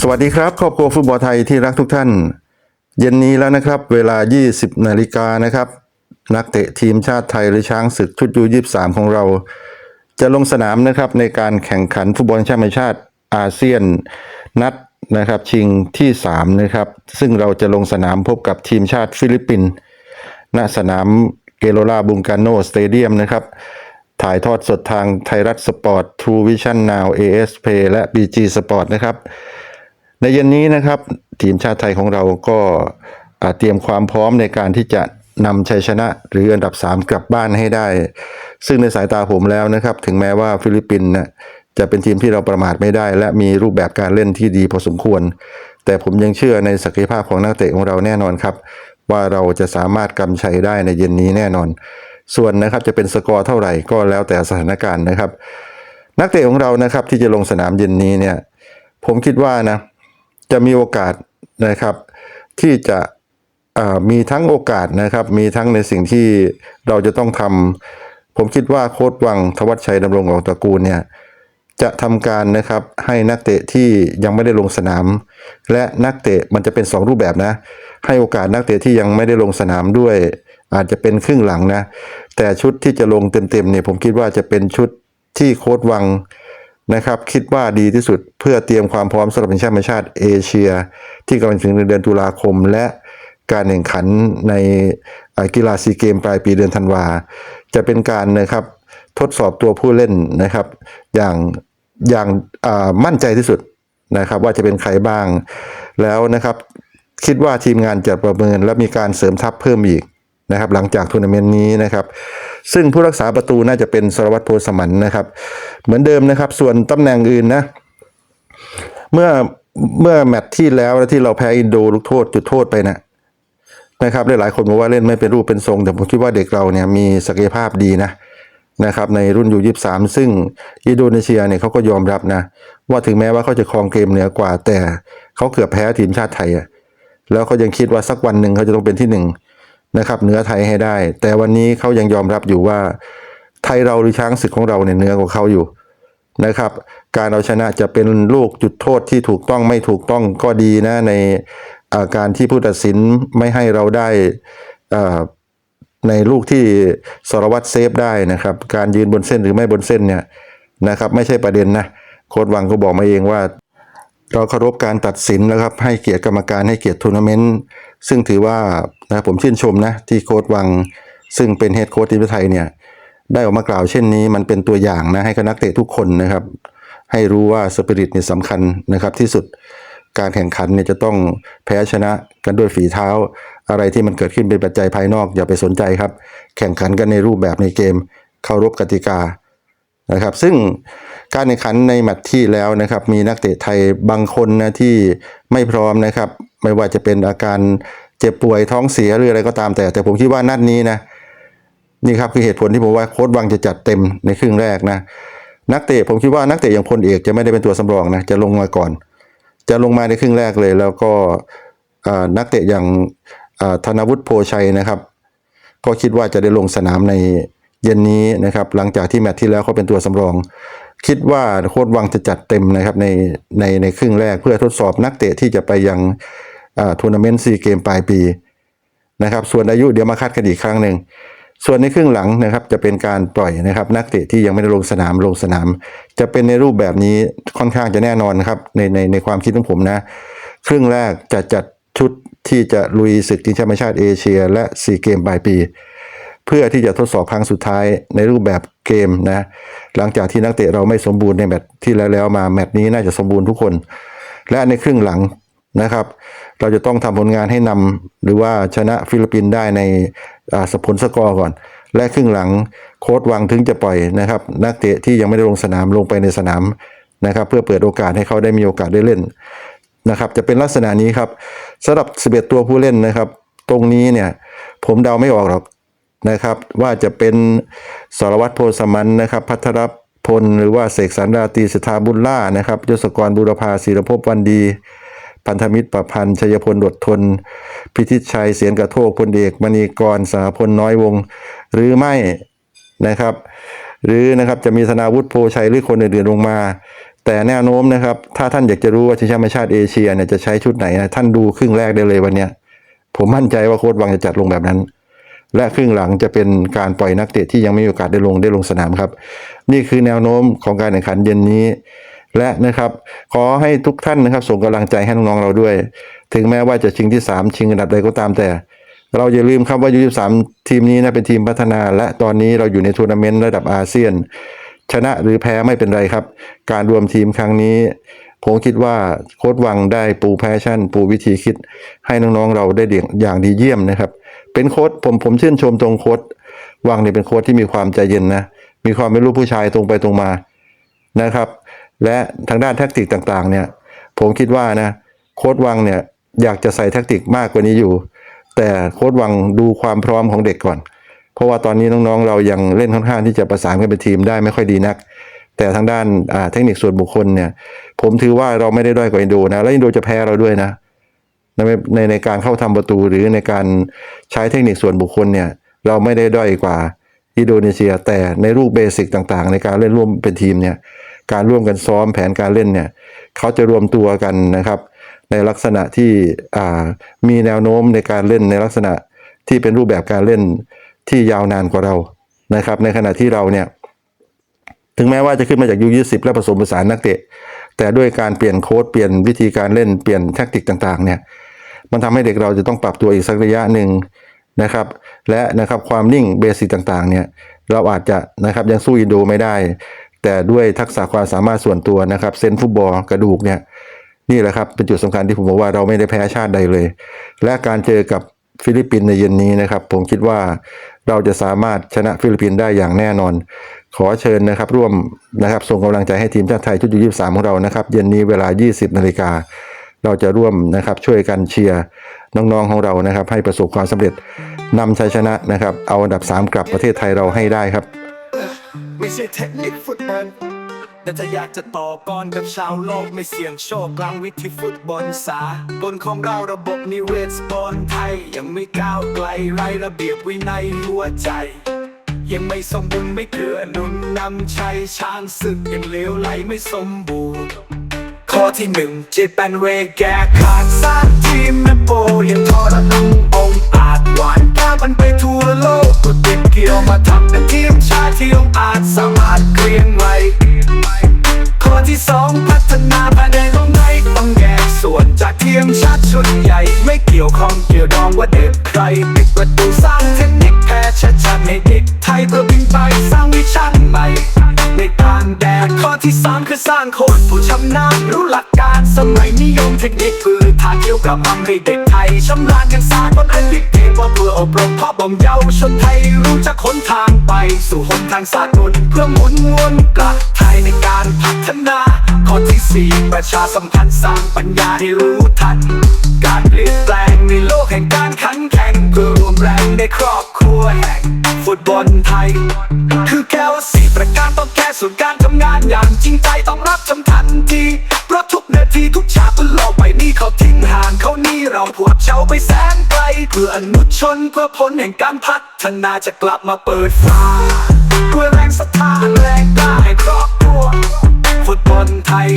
สวัสดีครับ ครอบครัวฟุตบอลไทยที่รักทุกท่าน เย็นนี้แล้วนะครับ เวลา 20 นาฬิกานะครับ นักเตะทีมชาติไทยหรือช้างศึกชุดยู23 ของเรา จะลงสนามนะครับในการแข่งขันฟุตบอลแชมป์ชาติอาเซียนนัดนะครับชิงที่ 3 นะครับ ซึ่งเราจะลงสนามพบกับทีมชาติฟิลิปปินส์ณสนามเกโรลาบุงกาโนสเตเดียมนะครับ ถ่ายทอดสดทางไทยรัฐสปอร์ต True Vision Now AS Play และ BG Sport นะครับ ในเย็นนี้นะครับ ทีมชาติไทยของเราก็เตรียมความพร้อมในการที่จะนำชัยชนะหรืออันดับ 3 กลับบ้านให้ได้ ซึ่งในสายตาผมแล้วนะครับ ถึงแม้ว่าฟิลิปปินส์จะเป็นทีมที่เราประมาทไม่ได้ และมีรูปแบบการเล่นที่ดีพอสมควร แต่ผมยังเชื่อในศักยภาพของนักเตะของเราแน่นอนครับ ว่าเราจะสามารถกำชัยได้ในเย็นนี้แน่นอน ส่วนนะครับจะเป็นสกอร์เท่าไหร่ก็แล้วแต่สถานการณ์นะครับ นักเตะของเรานะครับที่จะลงสนามเย็นนี้เนี่ยผมคิดว่านะจะมีโอกาสนะครับที่จะมีทั้งโอกาสนะครับ มีทั้งในสิ่งที่เราจะต้องทำผมคิดว่าโค้ดวังทวัชชัยดำรงของตระกูลเนี่ยจะทำการนะครับให้นักเตะที่ยังไม่ได้ลงสนาม และนักเตะมันจะเป็น 2 รูปแบบนะ ให้โอกาสนักเตะที่ยังไม่ได้ลงสนามด้วย อาจจะเป็นครึ่งหลังนะ แต่ชุดที่จะลงเต็มๆเนี่ยผมคิดว่าจะเป็นชุดที่โค้ดวังนะครับ คิดว่าดีที่สุดเพื่อเตรียมความพร้อมสำหรับเป็นแชมป์ชาติเอเชีย ที่กำลังถึงเดือนตุลาคม และการแข่งขันในกีฬาซีเกมปลายปีเดือนธันวา จะเป็นการนะครับทดสอบตัวผู้เล่นนะครับ อย่างอย่างมั่นใจที่สุดนะครับ ว่าจะเป็นใครบ้างแล้วนะครับ คิดว่าทีมงานจะประเมินและมีการเสริมทัพเพิ่มอีก นะครับหลังจากทัวร์นาเมนต์นี้นะครับ ซึ่งผู้รักษาประตูน่าจะเป็นสรวัตรโพสมันนะครับ เหมือนเดิมนะครับ ส่วนตำแหน่งอื่นนะ เมื่อเมื่อแมตช์ที่แล้วที่เราแพ้อินโดลูกโทษจุดโทษไปนะนะครับหลายๆคนบอกว่าเล่นไม่เป็นรูปเป็นทรง แต่ผมคิดว่าเด็กเราเนี่ยมีศักยภาพดีนะนะครับในรุ่นยูยี่สามซึ่งอินโดนีเซียเนี่ยเขาก็ยอมรับนะ ว่าถึงแม้ว่าเขาจะครองเกมเหนือกว่า แต่เขาเกือบแพ้ทีมชาติไทยอะแล้วเขายังคิดว่าสักวันหนึ่งเขาจะต้องเป็นที่หนึ่ง นะครับเหนือไทยให้ได้ แต่วันนี้เขายังยอมรับอยู่ว่า ไทยเราหรือช้างศึกของเราเนี่ยเหนือกว่าเขาอยู่นะครับ การเอาชนะจะเป็นลูกจุดโทษที่ถูกต้องไม่ถูกต้องก็ดีนะในอาการที่ผู้ตัดสินไม่ให้เราได้อ่าในลูกที่สรวัตรเซฟได้นะครับ การยืนบนเส้นหรือไม่บนเส้นเนี่ยนะครับ ไม่ใช่ประเด็นนะโค้ดวังก็บอกมาเองว่า เราเคารพการตัดสินแล้วครับ ให้เกียรติกรรมการให้เกียรติทัวร์นาเมนต์ซึ่งถือว่านะผมชื่นชมนะที่โค้ดวัง ซึ่งเป็นเฮดโค้ชทีมชาติไทยเนี่ยได้ออกมากล่าวเช่นนี้มันเป็นตัวอย่างนะให้กับนักเตะทุกคนนะครับ ให้รู้ว่าสปิริตเนี่ยสำคัญนะครับที่สุดการแข่งขันเนี่ยจะต้องแพ้ชนะกันด้วยฝีเท้า อะไรที่มันเกิดขึ้นเป็นปัจจัยภายนอกอย่าไปสนใจครับ แข่งขันกันในรูปแบบในเกม เคารพกติกา นะครับ ซึ่งการแข่งขันในแมตช์ที่แล้วนะครับ มีนักเตะไทยบางคนนะที่ไม่พร้อมนะครับ ไม่ว่าจะเป็นอาการเจ็บป่วยท้องเสียหรืออะไรก็ตามแต่ แต่ผมคิดว่านัดนี้นะนี่ครับคือเหตุผลที่ผมว่าโค้ดวังจะจัดเต็มในครึ่งแรกนะนักเตะผมคิดว่านักเตะอย่างพลเอกจะไม่ได้เป็นตัวสำรองนะจะลงมาก่อน จะลงมาในครึ่งแรกเลย แล้วก็นักเตะอย่างธนวุฒิโพชัยนะครับ ก็คิดว่าจะได้ลงสนามใน เย็นนี้นะครับหลังจากที่แมตช์ที่แล้วเขาเป็นตัวสำรอง คิดว่าโค้ดวังจะจัดเต็มนะครับในในในครึ่งแรกเพื่อทดสอบนักเตะที่จะไปยังทัวร์นาเมนต์ซีเกมปลายปีนะครับส่วนอายุเดี๋ยวมาคัดกันอีกครั้งหนึ่งส่วนในครึ่งหลังนะครับจะเป็นการปล่อยนะครับนักเตะที่ยังไม่ได้ลงสนามลงสนาม จะเป็นในรูปแบบนี้ค่อนข้างจะแน่นอนนครับในในในความคิดของผมนะ ครึ่งแรกจะจัดชุดที่จะลุยศึกทีมชาติแห่งชาติเอเชีย และซีเกมปลายปี เพื่อที่จะทดสอบครั้งสุดท้ายในรูปแบบเกมนะหลังจากที่นักเตะเราไม่สมบูรณ์ในแมตช์ที่แล้วแล้วมาแมตช์นี้น่าจะสมบูรณ์ทุกคน และในครึ่งหลังนะครับ เราจะต้องทำผลงานให้นำหรือว่าชนะฟิลิปปินส์ได้ในสผลสกอร์ก่อน และครึ่งหลังโค้ดวังถึงจะปล่อยนะครับ นักเตะที่ยังไม่ได้ลงสนามลงไปในสนามนะครับ เพื่อเปิดโอกาสให้เขาได้มีโอกาสได้เล่นนะครับ จะเป็นลักษณะนี้ครับสำหรับ 11 ตัวผู้เล่นนะครับ ตรงนี้เนี่ยผมเดาไม่ออกหรอก นะครับ ว่าจะเป็นสรวัตรโพสมันนะครับ พัทรพลหรือว่าเสกสรรราตีสถาบุญล่านะครับยศกรบุรพาศิรภพวันดี พันธมิตรประพันธ์ชัยพลดดทน พิทิชัยเสียนกระโทกพลเอกมณีกรสหพลน้อยวง หรือไม่นะครับ หรือนะครับจะมีธนาวุฒิโพชัยหรือคนอื่นๆลงมา แต่แนวโน้มนะครับ ถ้าท่านอยากจะรู้ว่าชิงแชมชาติเอเชียเนี่ยจะใช้ชุดไหนนะท่านดูครึ่งแรกได้เลยวันเนี้ยผมมั่นใจว่าโค้ชวังจะจัดลงแบบนั้น และครึ่งหลังจะเป็นการปล่อยนักเตะที่ยังไม่มีโอกาสได้ลงได้ลงสนามครับ นี่คือแนวโน้มของการแข่งขันเย็นนี้ และนะครับขอให้ทุกท่านนะครับส่งกำลังใจให้น้องๆเราด้วย ถึงแม้ว่าจะชิงที่ 3 ชิงอันดับใดก็ตามแต่ เราอย่าลืมครับว่ายู23ทีมนี้นะเป็นทีมพัฒนา และตอนนี้เราอยู่ในทัวร์นาเมนต์ระดับอาเซียน ชนะหรือแพ้ไม่เป็นไรครับ การรวมทีมครั้งนี้ผมคิดว่าโค้ดวังได้ปูแพชชั่น ปูวิธีคิดให้น้องๆเราได้เดียงอย่างดีเยี่ยมนะครับ เป็นโค้ดผมผมชื่นชมตรงโค้ดวังเนี่ยเป็นโค้ดที่มีความใจเย็นนะ มีความเป็นลูกผู้ชายตรงไปตรงมานะครับ และทางด้านแท็กติกต่างๆ เนี่ย ผมคิดว่านะโค้ดวังเนี่ยอยากจะใส่แท็กติกมากกว่านี้อยู่ แต่โค้ดวังดูความพร้อมของเด็กก่อน เพราะว่าตอนนี้น้องๆ เรายังเล่นค่อนข้างที่จะประสานกันเป็นทีมได้ไม่ค่อยดีนัก แต่ทางด้านเทคนิคส่วนบุคคลเนี่ย ผมถือว่าเราไม่ได้ด้อยกว่าอินโดนะ และอินโดจะแพ้เราด้วยนะ ในในในการเข้าทำประตูหรือในการใช้เทคนิคส่วนบุคคลเนี่ยเราไม่ได้ด้อยกว่าอินโดนีเซีย แต่ในรูปเบสิกต่างๆ ในการเล่นร่วมเป็นทีมเนี่ยการร่วมกันซ้อมแผนการเล่นเนี่ยเขาจะรวมตัวกันนะครับ ในลักษณะที่มีแนวโน้มในการเล่นในลักษณะที่เป็นรูปแบบการเล่นที่ยาวนานกว่าเรานะครับ ในขณะที่เราเนี่ยถึงแม้ว่าจะขึ้นมาจากยู20 และผสมผสานนักเตะ แต่ด้วยการเปลี่ยนโค้ดเปลี่ยนวิธีการเล่นเปลี่ยนแทคติกต่างๆเนี่ย มันทำให้เด็กเราจะต้องปรับตัวอีกสักระยะหนึ่งนะครับ และนะครับความนิ่งเบสิกต่างๆ เนี่ยเราอาจจะนะครับยังสู้อินโดไม่ได้ แต่ด้วยทักษะความสามารถส่วนตัวนะครับเซนฟุตบอลกระดูกเนี่ยนี่แหละครับเป็นจุดสำคัญที่ผมบอกว่าเราไม่ได้แพ้ชาติใดเลย และการเจอกับฟิลิปปินส์ในเย็นนี้นะครับ ผมคิดว่าเราจะสามารถชนะฟิลิปปินส์ได้อย่างแน่นอน ขอเชิญนะครับร่วมนะครับส่งกำลังใจให้ทีมชาติไทยชุดยู23ของเรานะครับ เย็นนี้เวลา 20นาฬิกา เราจะร่วมนะครับช่วยกันเชียร์น้องๆของเรานะครับ ให้ประสบความสำเร็จนำชัยชนะนะครับ เอาอันดับ 3 กลับประเทศไทยเราให้ได้ครับ ไม่ใช่เทคนิคฟุตบอลแต่ถ้าอยากจะต่อกรกับชาวโลกไม่เสี่ยงโชคกลางวิธีฟุตบอลสาบนของเราระบบนิเวศบอลไทย ยังไม่ก้าวไกลไรระเบียบวินัยหัวใจยังไม่สมบูรณ์ไม่เกื้อหนุนนำชัยชางศึกยังเลวไหลไม่สมบูรณ์ ข้อที่หนึ่งเจแปนเวแก้ขาดสร้างทีมแมโปยังทอดตั้งองค์อาจหวานก้ามันไปทั่วโลกก็ติดเกี่ยวมาทำเป็นทีมชาติที่องอาจสามารถเกรียงไว้ข้อที่สองพัฒนาภายในตรงไหนต้องแยกส่วนจากทีมชาติชุดใหญ่ ไม่เกี่ยวข้องเกี่ยวดองว่าเด็กใครปิดประตูสร้างเทคนิคแพ้ชัดชัดในเด็กไทยเพื่อบินไปสร้างวิชั่นใหม่ ในการแดกข้อที่สามคือสร้างคนผู้ชำนาญรู้หลักการสมัยนิยมเทคนิคพื้นฐาเกี่ยวกับทำให้เด็กไทยชำนาญกันสร้างบนอันดิกเทว่าเพื่ออบรมพ่อบ่มเยาวชนไทยรู้จักหนทางไป สู่หนทางสากลเพื่อหมุนวนกลับไทยในการพัฒนาข้อที่สี่ประชาสัมพันธ์สร้างปัญญาให้รู้ทัน การเปลี่ยนแปลงในโลกแห่งการขันแข่งเพื่อรวมแรงในครอบครัวแห่งฟุตบอลไทย คือแก้วสี ประการต้องแก้ส่วนการทำงานอย่างจริงใจต้องรับจำทันทีเพราะทุกนาทีทุกชาติบนโลกใบนี้เขาทิ้งห่างเขานี่เราพวกเจ้าไปแสนไกลเพื่ออนุชนเพื่อผลแห่งการพัฒนาจะกลับมาเปิดฟ้าด้วยแรงศรัทธาแรงกล้าให้ครอบครัวฟุตบอลไทย